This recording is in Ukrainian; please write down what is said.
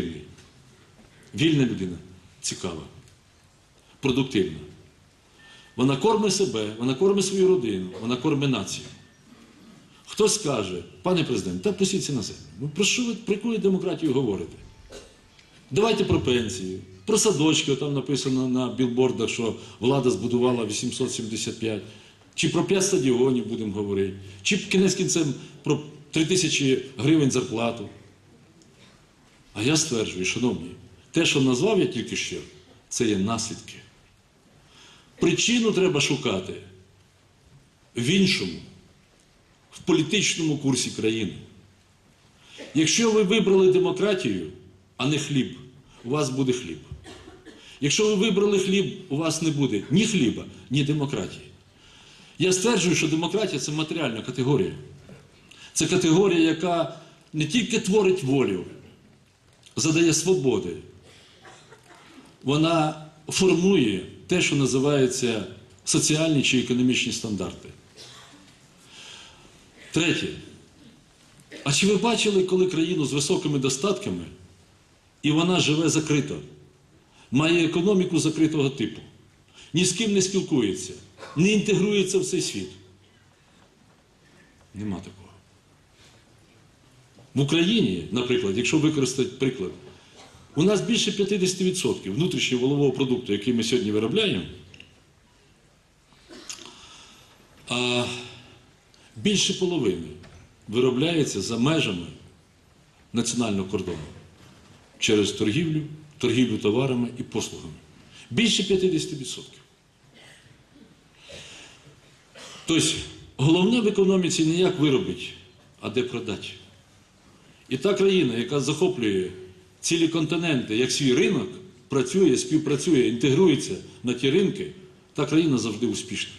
продуктивний. Вільна людина, цікава, продуктивна. Вона кормить себе, вона кормить свою родину, вона кормить націю. Хтось скаже, пане президент, та пустіться на землю. Ну про що ви про яку демократію говорите? Давайте про пенсію, про садочки, там написано на білбордах, що влада збудувала 875. Чи про 5 стадіонів будемо говорити, чи кінець кінцем про 3 тисячі гривень зарплату. А я стверджую, шановні, те, що назвав я тільки що, це є наслідки. Причину треба шукати в іншому, в політичному курсі країни. Якщо ви вибрали демократію, а не хліб, у вас буде хліб. Якщо ви вибрали хліб, у вас не буде ні хліба, ні демократії. Я стверджую, що демократія це матеріальна категорія. Це категорія, яка не тільки творить волю, задає свободи, вона формує те, що називається соціальні чи економічні стандарти. Третє. А чи ви бачили, коли країну з високими достатками, і вона живе закрито, має економіку закритого типу, ні з ким не спілкується, не інтегрується в цей світ? Нема такого. В Україні, наприклад, якщо використати приклад, у нас більше 50% внутрішнього волового продукту, який ми сьогодні виробляємо, а більше половини виробляється за межами національного кордону через торгівлю, торгівлю товарами і послугами. Більше 50%. Тобто, головне в економіці не як виробити, а де продати. І та країна, яка захоплює цілі континенти як свій ринок, працює, співпрацює, інтегрується на ті ринки, та країна завжди успішна.